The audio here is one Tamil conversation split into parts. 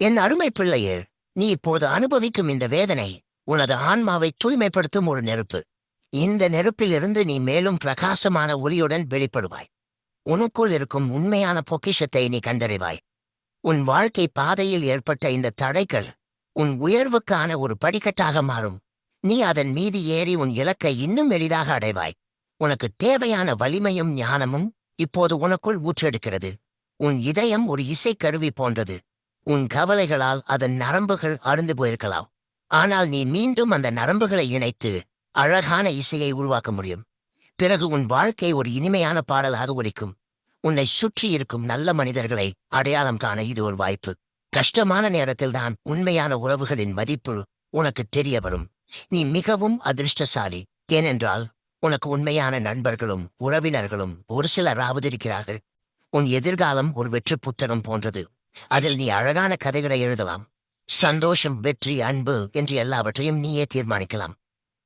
என் அருமை பிள்ளையே நீ இப்போது அனுபவிக்கும் இந்த வேதனை உனது ஆன்மாவை தூய்மைப்படுத்தும் ஒரு நெருப்பு. இந்த நெருப்பிலிருந்து நீ மேலும் பிரகாசமான ஒளியுடன் வெளிப்படுவாய். உனக்குள் இருக்கும் உண்மையான பொக்கிஷத்தை நீ கண்டறிவாய். உன் வாழ்க்கை பாதையில் ஏற்பட்ட இந்த தடைகள் உன் உயர்வுக்கான ஒரு படிக்கட்டாக மாறும். நீ அதன் மீது ஏறி உன் இலக்கை இன்னும் எளிதாக அடைவாய். உனக்கு தேவையான வலிமையும் ஞானமும் இப்போது உனக்குள் ஊற்றெடுக்கிறது. உன் இதயம் ஒரு இசைக்கருவி போன்றது. உன் கவலைகளால் அதன் நரம்புகள் அருந்து போயிருக்கலாம். ஆனால் நீ மீண்டும் அந்த நரம்புகளை இணைத்து அழகான இசையை உருவாக்க முடியும். பிறகு உன் வாழ்க்கை ஒரு இனிமையான பாடலாக ஒலிக்கும். உன்னை சுற்றி இருக்கும் நல்ல மனிதர்களை அடையாளம் காண இது ஒரு வாய்ப்பு. கஷ்டமான நேரத்தில்தான் உண்மையான உறவுகளின் மதிப்பு உனக்கு தெரிய வரும். நீ மிகவும் அதிர்ஷ்டசாலி. ஏனென்றால் உனக்கு உண்மையான நண்பர்களும் உறவினர்களும் ஒரு சிலராவது இருக்கிறார்கள் உன் எதிர்காலம் ஒரு வெற்று புத்தகம் போன்றது. அதில் நீ அழகான கதைகளை எழுதலாம். சந்தோஷம் வெற்றி அன்பு என்று எல்லாவற்றையும் நீயே தீர்மானிக்கலாம்.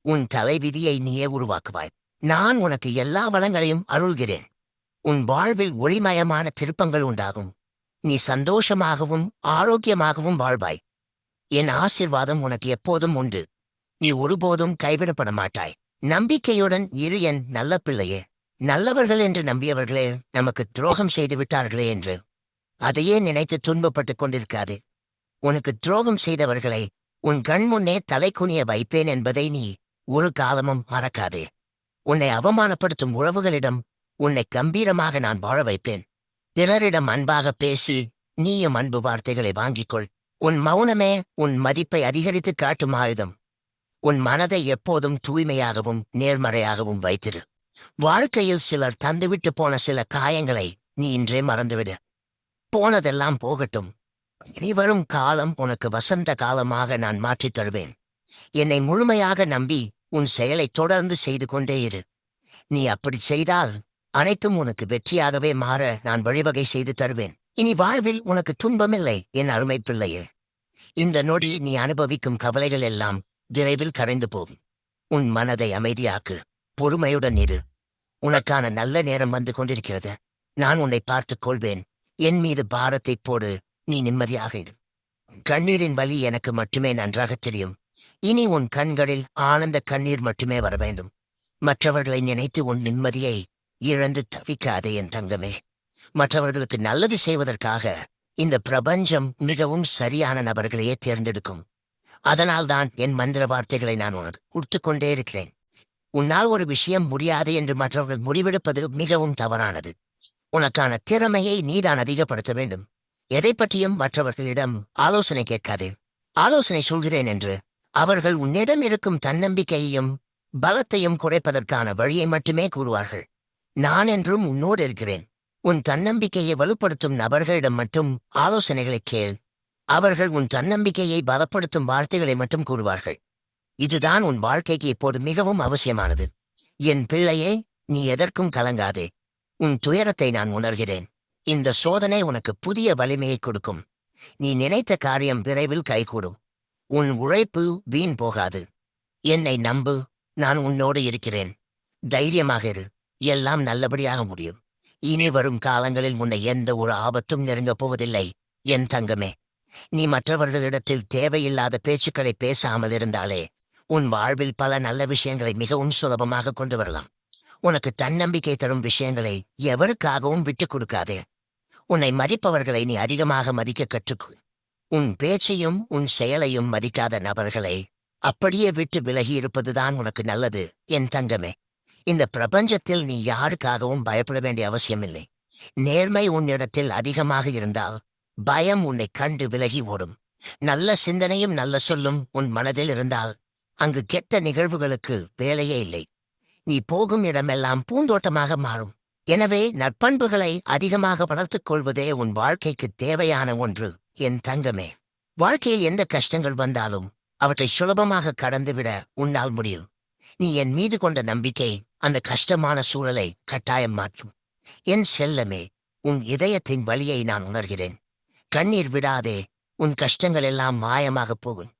உன் தலைவிதியை நீயே உருவாக்குவாய். நான் உனக்கு எல்லா வளங்களையும் அருள்கிறேன். உன் வாழ்வில் ஒளிமயமான திருப்பங்கள் உண்டாகும். நீ சந்தோஷமாகவும் ஆரோக்கியமாகவும் வாழ்வாய். என் ஆசிர்வாதம் உனக்கு எப்போதும் உண்டு. நீ ஒருபோதும் கைவிடப்பட மாட்டாய். நம்பிக்கையுடன் இரு என் நல்ல பிள்ளையே. நல்லவர்கள் என்று நம்பியவர்களே நமக்கு துரோகம் செய்து விட்டார்களே என்று. அதையே நினைத்து துன்பப்பட்டுக் கொண்டிருக்காது. உனக்கு துரோகம் செய்தவர்களை உன் கண் முன்னே தலை குனிய வைப்பேன் என்பதை நீ ஒரு காலமும் மறக்காதே. உன்னை அவமானப்படுத்தும் உறவுகளிடம் உன்னை கம்பீரமாக நான் வாழ வைப்பேன். பிறரிடம் அன்பாக பேசி நீயும் அன்பு வார்த்தைகளை வாங்கிக்கொள் உன் மௌனமே உன் மதிப்பை அதிகரித்து காட்டும் ஆயுதம். உன் மனதை எப்போதும் தூய்மையாகவும் நேர்மறையாகவும் வைத்திரு. வாழ்க்கையில் சிலர் தந்துவிட்டு போன சில காயங்களை நீ இன்றே மறந்துவிடு. போனதெல்லாம் போகட்டும். இனிவரும் காலம் உனக்கு வசந்த காலமாக நான் மாற்றித் தருவேன். என்னை முழுமையாக நம்பி உன் செயலை தொடர்ந்து செய்து கொண்டே இரு. நீ அப்படி செய்தால் அனைத்தும் உனக்கு வெற்றியாகவே மாற நான் வழிவகை செய்து தருவேன். இனி வாழ்வில் உனக்கு துன்பமில்லை என் அருமை பிள்ளையே. இந்த நொடி நீ அனுபவிக்கும் கவலைகள் எல்லாம் விரைவில் கரைந்து போகும். உன் மனதை அமைதியாக்கு பொறுமையுடன் இரு. உனக்கான நல்ல நேரம் வந்து கொண்டிருக்கிறது. நான் உன்னை பார்த்துக் கொள்வேன். என் மீது பாரத்தை போடு நீ நிம்மதியாக இரு. கண்ணீரின் வலி எனக்கு மட்டுமே நன்றாக தெரியும். இனி உன் கண்களில் ஆனந்த கண்ணீர் மட்டுமே வர வேண்டும். மற்றவர்களை நினைத்து உன் நிம்மதியை இழந்து தவிக்காதே என் தங்கமே. மற்றவர்களுக்கு நல்லது செய்வதற்காக இந்த பிரபஞ்சம் மிகவும் சரியான நபர்களையே தேர்ந்தெடுக்கும். அதனால்தான் என் மந்திர வார்த்தைகளை நான் உனக்கு கொடுத்து கொண்டே இருக்கிறேன். உன்னால் ஒரு விஷயம் முடியாது என்று மற்றவர்கள் முடிவெடுப்பது மிகவும் தவறானது. உனக்கான திறமையை நீதான் அதிகப்படுத்த வேண்டும். எதை பற்றியும் மற்றவர்களிடம் ஆலோசனை கேட்காதே. ஆலோசனை சொல்கிறேன் என்று அவர்கள் உன்னிடம் இருக்கும் தன்னம்பிக்கையையும் பலத்தையும் குறைப்பதற்கான வழியை மட்டுமே கூறுவார்கள். நான் என்றும் உன்னோடு இருக்கிறேன். உன் தன்னம்பிக்கையை வலுப்படுத்தும் நபர்களிடம் மட்டும் ஆலோசனைகளை கேள். அவர்கள் உன் தன்னம்பிக்கையை பலப்படுத்தும் வார்த்தைகளை மட்டும் கூறுவார்கள். இதுதான் உன் வாழ்க்கைக்கு இப்போது மிகவும் அவசியமானது. என் பிள்ளையே நீ எதற்கும் கலங்காதே. உன் துயரத்தை நான் உணர்கிறேன். இந்த சோதனை உனக்கு புதிய வலிமையை கொடுக்கும். நீ நினைத்த காரியம் விரைவில் கைகூடும். உன் உழைப்பு வீண் போகாது. என்னை நம்பு நான் உன்னோடு இருக்கிறேன். தைரியமாக இரு. எல்லாம் நல்லபடியாக முடியும். இனி வரும் காலங்களில் உன்னை எந்த ஒரு ஆபத்தும் நெருங்கப் போவதில்லை என் தங்கமே. நீ மற்றவர்களிடத்தில் தேவையில்லாத பேச்சுக்களை பேசாமல் இருந்தாலே உன் வாழ்வில் பல நல்ல விஷயங்களை மிகவும் சுலபமாக கொண்டு வரலாம். உனக்கு தன்னம்பிக்கை தரும் விஷயங்களை எவருக்காகவும் விட்டுக் கொடுக்காதே. உன்னை மதிப்பவர்களை நீ அதிகமாக மதிக்க கற்றுக்கொள். உன் பேச்சையும் உன் செயலையும் மதிக்காத நபர்களை அப்படியே விட்டு விலகி இருப்பதுதான் உனக்கு நல்லது என் தங்கமே. இந்த பிரபஞ்சத்தில் நீ யாருக்காகவும் பயப்பட வேண்டிய அவசியமில்லை. நேர்மை உன்னிடத்தில் அதிகமாக இருந்தால் பயம் உன்னை கண்டு விலகி ஓடும். நல்ல சிந்தனையும் நல்ல சொல்லும் உன் மனதில் இருந்தால் அங்கு கெட்ட நிகழ்வுகளுக்கு வேலையே இல்லை. நீ போகும் இடமெல்லாம் பூந்தோட்டமாக மாறும். எனவே நற்பண்புகளை அதிகமாக வளர்த்துக் கொள்வதே உன் வாழ்க்கைக்கு தேவையான ஒன்று என் தங்கமே. வாழ்க்கையில் எந்த கஷ்டங்கள் வந்தாலும் அவற்றை சுலபமாக கடந்துவிட உன்னால் முடியும். நீ என் மீது கொண்ட நம்பிக்கை அந்த கஷ்டமான சூழலை கட்டாயம் மாற்றும். என் செல்லமே உன் இதயத்தின் வழியை நான் உணர்கிறேன். கண்ணீர் விடாதே உன் கஷ்டங்கள் எல்லாம் மாயமாகப் போகும்.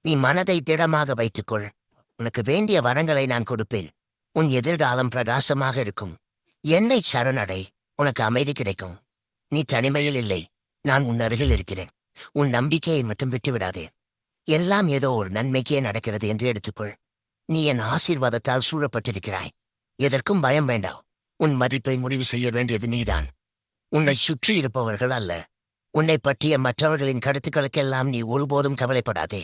நீ மனதை திடமாக வைத்துக்கொள். உனக்கு வேண்டிய வரங்களை நான் கொடுப்பேன். உன் எதிர்காலம் பிரகாசமாக இருக்கும். என்னை சரணடை உனக்கு அமைதி கிடைக்கும். நீ தனிமையில் இல்லை நான் உன் அருகில் இருக்கிறேன். உன் நம்பிக்கையை மட்டும் விட்டுவிடாதே. எல்லாம் ஏதோ ஒரு நன்மைக்கே நடக்கிறது என்று எடுத்துக்கொள். நீ என் ஆசீர்வாதத்தால் சூழப்பட்டிருக்கிறாய். எதற்கும் பயம் வேண்டாம். உன் மதிப்பை முடிவு செய்ய வேண்டியது நீதான். உன்னை சுற்றி இருப்பவர்கள் அல்ல. உன்னை பற்றிய மற்றவர்களின் கருத்துக்களுக்கெல்லாம் நீ ஒருபோதும் கவலைப்படாதே.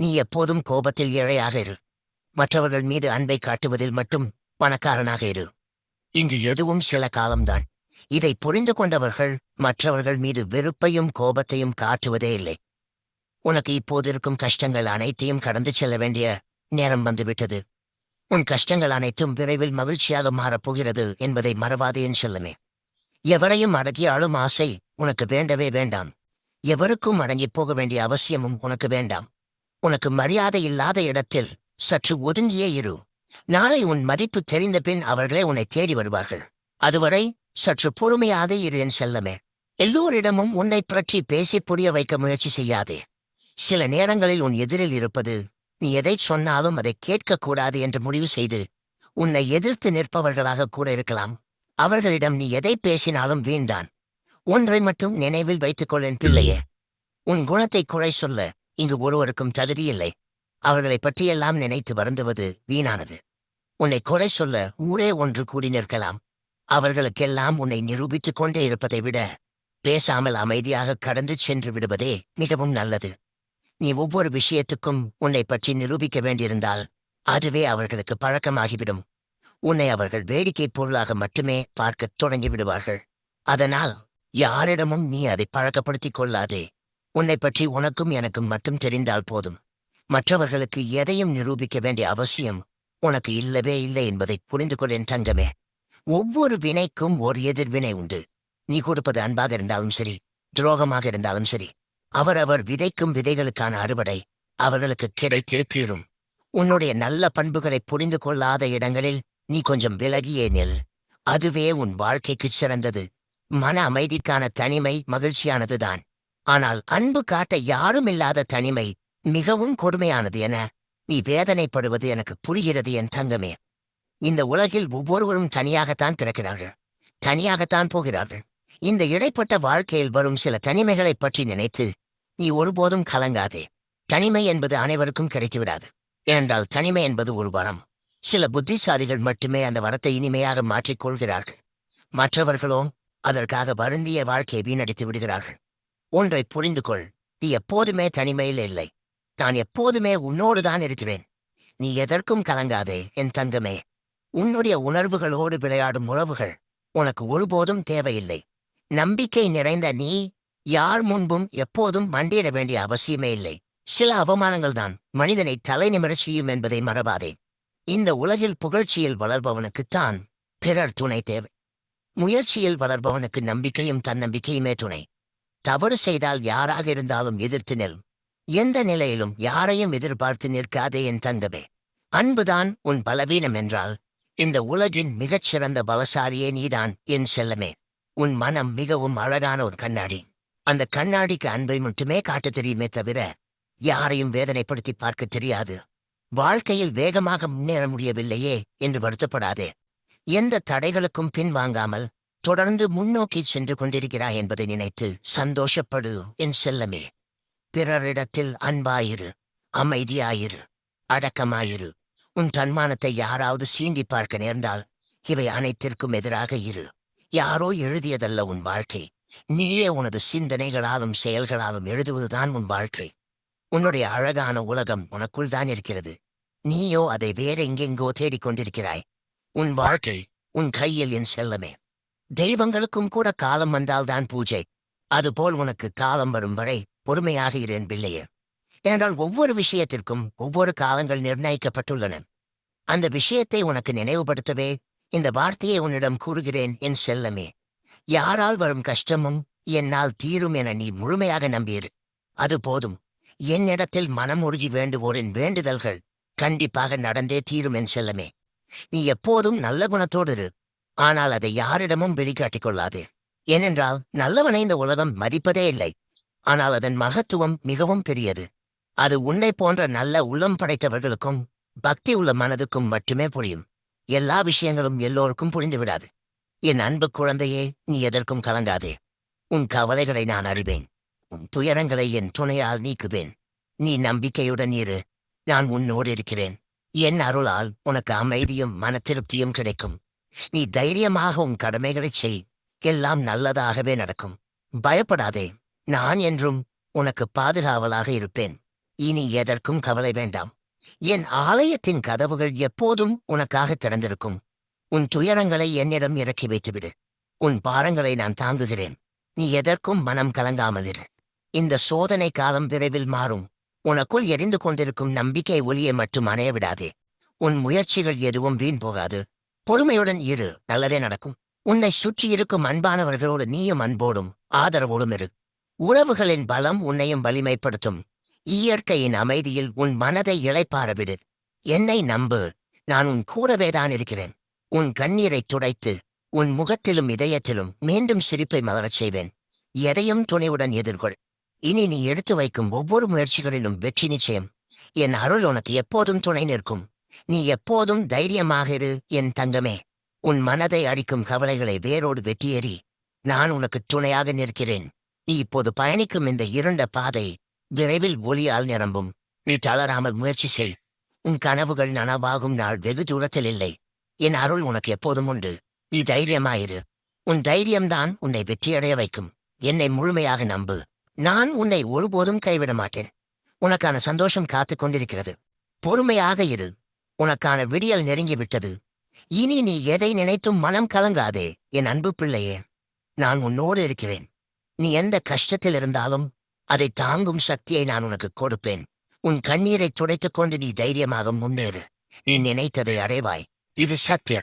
நீ எப்போதும் கோபத்தில் ஏழையாக இரு. மற்றவர்கள் மீது அன்பை காட்டுவதில் மட்டும் பணக்காரனாக இரு. இங்கு எதுவும் சில காலம்தான். இதை புரிந்து கொண்டவர்கள் மற்றவர்கள் மீது வெறுப்பையும் கோபத்தையும் காட்டுவதே இல்லை. உனக்கு இப்போது இருக்கும் கஷ்டங்கள் அனைத்தையும் கடந்து செல்ல வேண்டிய நேரம் வந்துவிட்டது. உன் கஷ்டங்கள் அனைத்தும் விரைவில் மகிழ்ச்சியாக மாறப்போகிறது என்பதை மறவாதே என் எவரையும் அடக்கி ஆளும் ஆசை உனக்கு வேண்டவே வேண்டாம். எவருக்கும் அடங்கிப் போக வேண்டிய அவசியமும் உனக்கு வேண்டாம். உனக்கு மரியாதை இல்லாத இடத்தில் சற்று ஒதுங்கியே இரு. நாளை உன் மதிப்பு தெரிந்த பின் அவர்களே உன்னை தேடி வருவார்கள். அதுவரை சற்று பொறுமையாக இரு என் செல்லமே. எல்லோரிடமும் உன்னை பற்றி பேசி புரிய வைக்க முயற்சி செய்யாதே. சில நேரங்களில் உன் எதிரில் இருப்பது நீ எதை சொன்னாலும் அதை கேட்கக்கூடாது என்று முடிவு செய்து உன்னை எதிர்த்து நிற்பவர்களாக கூட இருக்கலாம். அவர்களிடம் நீ எதை பேசினாலும் வீண்தான். ஒன்றை மட்டும் நினைவில் வைத்துக் கொள்ளேன் பிள்ளையே. உன் குணத்தை குறை சொல்ல இங்கு ஒருவருக்கும் தகுதியில்லை அவர்களை அவர்களைப் பற்றியெல்லாம் நினைத்து வருந்துவது வீணானது. உன்னை குறை சொல்ல ஊரே ஒன்று கூடி நிற்கலாம். அவர்களுக்கெல்லாம் உன்னை நிரூபித்துக் கொண்டே இருப்பதை விட பேசாமல் அமைதியாக கடந்து சென்று விடுவதே மிகவும் நல்லது. நீ ஒவ்வொரு விஷயத்துக்கும் உன்னை பற்றி நிரூபிக்க வேண்டியிருந்தால் அதுவே அவர்களுக்கு பழக்கமாகிவிடும். உன்னை அவர்கள் வேடிக்கை பொருளாக மட்டுமே பார்க்கத் தொடங்கி விடுவார்கள். அதனால் யாரிடமும் நீ அதை பழக்கப்படுத்திக் கொள்ளாதே. உன்னை பற்றி உனக்கும் எனக்கும் மட்டும் தெரிந்தால் போதும். மற்றவர்களுக்கு எதையும் நிரூபிக்க வேண்டிய அவசியம் உனக்கு இல்லவே இல்லை என்பதை புரிந்து கொள்ளேன் தங்கமே. ஒவ்வொரு வினைக்கும் ஒரு எதிர்வினை உண்டு. நீ கொடுப்பது அன்பாக இருந்தாலும் சரி துரோகமாக இருந்தாலும் சரி அவரவர் விதைக்கும் விதைகளுக்கான அறுவடை அவர்களுக்கு கிடைத்தே தீரும். உன்னுடைய நல்ல பண்புகளை புரிந்து கொள்ளாத இடங்களில் நீ கொஞ்சம் விலகியே நில். அதுவே உன் வாழ்க்கைக்கு சிறந்தது. மன அமைதிக்கான தனிமை மகிழ்ச்சியானதுதான். ஆனால் அன்பு காட்ட யாரும் இல்லாத தனிமை மிகவும் கொடுமையானது என நீ வேதனைப்படுவது எனக்கு புரிகிறது என் தங்கமே. இந்த உலகில் ஒவ்வொருவரும் தனியாகத்தான் பிறக்கிறார்கள். தனியாகத்தான் போகிறார்கள். இந்த இடைப்பட்ட வாழ்க்கையில் வரும் சில தனிமைகளைப் பற்றி நினைத்து நீ ஒருபோதும் கலங்காதே. தனிமை என்பது அனைவருக்கும் கிடைத்துவிடாது. ஏனென்றால் தனிமை என்பது ஒரு வரம். சில புத்திசாலிகள் மட்டுமே அந்த வரத்தை இனிமையாக மாற்றிக் கொள்கிறார்கள். மற்றவர்களோ அதற்காக வருந்திய வாழ்க்கையை வீணடித்து விடுகிறார்கள். ஒன்றை புரிந்து கொள் நீ எப்போதுமே தனிமையில் இல்லை. நான் எப்போதுமே உன்னோடுதான் இருக்கிறேன். நீ எதற்கும் கலங்காதே என் தங்கமே. உன்னுடைய உணர்வுகளோடு விளையாடும் உறவுகள் உனக்கு ஒருபோதும் தேவையில்லை. நம்பிக்கை நிறைந்த நீ யார் முன்பும் எப்போதும் மண்டியிட வேண்டிய அவசியமே இல்லை. சில அவமானங்கள் தான் மனிதனை தலை நிமிரச் செய்யும் என்பதை மறவாதே. இந்த உலகில் புகழ்ச்சியில் வளர்பவனுக்குத்தான் பிறர் துணை தேவை. முயற்சியில் வளர்பவனுக்கு நம்பிக்கையும் தன்னம்பிக்கையுமே துணை. தவறு செய்தால் யாராக இருந்தாலும் எதிர்த்து நெல். எந்த நிலையிலும் யாரையும் எதிர்பார்த்து நிற்காதே என் தங்கமே. அன்புதான் உன் பலவீனம் என்றால் இந்த உலகின் மிகச்சிறந்த பலசாலியே நீதான் என் செல்லமே. உன் மனம் மிகவும் அழகான ஒரு கண்ணாடி. அந்த கண்ணாடிக்கு அன்பை மட்டுமே காட்ட தெரியுமே தவிர யாரையும் வேதனைப்படுத்தி பார்க்க தெரியாது. வாழ்க்கையில் வேகமாக முன்னேற முடியவில்லையே என்று வருத்தப்படாதே. எந்த தடைகளுக்கும் பின்வாங்காமல் தொடர்ந்து முன்னோக்கி சென்று கொண்டிருக்கிறாய் என்பதை நினைத்து சந்தோஷப்படு என் செல்லமே. பிறரிடத்தில் அன்பாயிரு அமைதியாயிரு அடக்கமாயிரு. உன் தன்மானத்தை யாராவது சீண்டி பார்க்க நேர்ந்தால் இவை அனைத்திற்கும் எதிராக இரு. யாரோ எழுதியதல்ல உன் வாழ்க்கை. நீயே உனது சிந்தனைகளாலும் செயல்களாலும் எழுதுவதுதான் உன் வாழ்க்கை. உன்னுடைய அழகான உலகம் உனக்குள் தான் இருக்கிறது. நீயோ அதை வேற எங்கெங்கோ தேடிக் கொண்டிருக்கிறாய். உன் வாழ்க்கை உன் கையில் என் செல்லமே. தெய்வங்களுக்கும் கூட காலம் வந்தால்தான் பூஜை. அதுபோல் உனக்கு காலம் வரும் வரை பொறுமையாக இரு என் பிள்ளையே. ஏனென்றால் ஒவ்வொரு விஷயத்திற்கும் ஒவ்வொரு காலங்கள் நிர்ணயிக்கப்பட்டுள்ளன. அந்த விஷயத்தை உனக்கு நினைவுபடுத்தவே இந்த வார்த்தையை உன்னிடம் கூறுகிறேன் என் செல்லமே. யாரால் வரும் கஷ்டமும் என்னால் தீரும் என நீ முழுமையாக நம்பியிரு அது போதும். என்னிடத்தில் மனம் உருகி வேண்டுவோரின் வேண்டுதல்கள் கண்டிப்பாக நடந்தே தீரும் என் செல்லமே. நீ எப்போதும் நல்ல குணத்தோடு இரு. ஆனால் அதை யாரிடமும் வெளிக்காட்டிக் கொள்ளாதே. ஏனென்றால் நல்லவனை இந்த உலகம் மதிப்பதே இல்லை. ஆனால் அதன் மகத்துவம் மிகவும் பெரியது. அது உன்னை போன்ற நல்ல உள்ளம் படைத்தவர்களுக்கும் பக்தி உள்ள மனதுக்கும் மட்டுமே புரியும். எல்லா விஷயங்களும் எல்லோருக்கும் புரிந்து விடாது என் அன்பு குழந்தையே நீ எதற்கும் கலங்காதே. உன் கவலைகளை நான் அறிவேன் உன் துயரங்களை என் துணையால் நீக்குவேன். நீ நம்பிக்கையுடன் இரு. நான் உன்னோடு இருக்கிறேன். என் அருளால் உனக்கு அமைதியும் மன திருப்தியும் கிடைக்கும். நீ தைரியமாக உன் கடமைகளைச் செய். எல்லாம் நல்லதாகவே நடக்கும். பயப்படாதே. நான் என்றும் உனக்கு பாதுகாவலாக இருப்பேன். இனி எதற்கும் கவலை வேண்டாம். என் ஆலயத்தின் கதவுகள் எப்போதும் உனக்காக திறந்திருக்கும். உன் துயரங்களை என்னிடம் இறக்கி வைத்துவிடு. உன் பாரங்களை நான் தாங்குகிறேன். நீ எதற்கும் மனம் கலங்காமல் இரு. இந்த சோதனை காலம் விரைவில் மாறும். உனக்குள் எரிந்து கொண்டிருக்கும் நம்பிக்கை ஒளியை மட்டும் அணைய விடாதே. உன் முயற்சிகள் எதுவும் வீண் போகாது. பொறுமையுடன் இரு. நல்லதே நடக்கும். உன்னை சுற்றி இருக்கும் அன்பானவர்களோடு நீயும் அன்போடும் ஆதரவோடும் இரு. உறவுகளின் பலம் உன்னையும் வலிமைப்படுத்தும். இயற்கையின் அமைதியில் உன் மனதை இளைப்பார விடு. என்னை நம்பு. நான் உன் கூடவேதான் இருக்கிறேன். உன் கண்ணீரை துடைத்து உன் முகத்திலும் இதயத்திலும் மீண்டும் சிரிப்பை மலரச் செய்வேன். எதையும் துணையுடன் எதிர்கொள். இனி நீ எடுத்து வைக்கும் ஒவ்வொரு முயற்சிகளிலும் வெற்றி நிச்சயம். என் அருள் உனக்கு எப்போதும் துணை நிற்கும். நீ எப்போதும் தைரியமாக இரு என் தங்கமே. உன் மனதை அடிக்கும் கவலைகளை வேரோடு வெட்டியேறி நான் உனக்கு துணையாக நிற்கிறேன். நீ இப்போது பயணிக்கும் இந்த இருண்ட பாதை விரைவில் ஒளியால் நிரம்பும். நீ தளராமல் முயற்சி செய். உன் கனவுகள் நனவாகும் நாள் வெகு தூரத்தில் இல்லை. என் அருள் உனக்கு எப்போதும் உண்டு. நீ தைரியமாயிரு. உன் தைரியம்தான் உன்னை வெற்றியடைய வைக்கும். என்னை முழுமையாக நம்பு. நான் உன்னை ஒருபோதும் கைவிட மாட்டேன். உனக்கான சந்தோஷம் காத்துக் கொண்டிருக்கிறது. பொறுமையாக இரு. உனக்கான விடியல் நெருங்கிவிட்டது இனி நீ எதை நினைத்தும் மனம் கலங்காதே. என் அன்பு பிள்ளையே நான் உன்னோடு இருக்கிறேன். நீ எந்த கஷ்டத்தில் இருந்தாலும் அதை தாங்கும் சக்தியை நான் உனக்கு கொடுப்பேன். உன் கண்ணீரை துடைத்துக் கொண்டு நீ தைரியமாக முன்னேறு. நீ நினைத்ததை அடைவாய். இது சத்தியம்.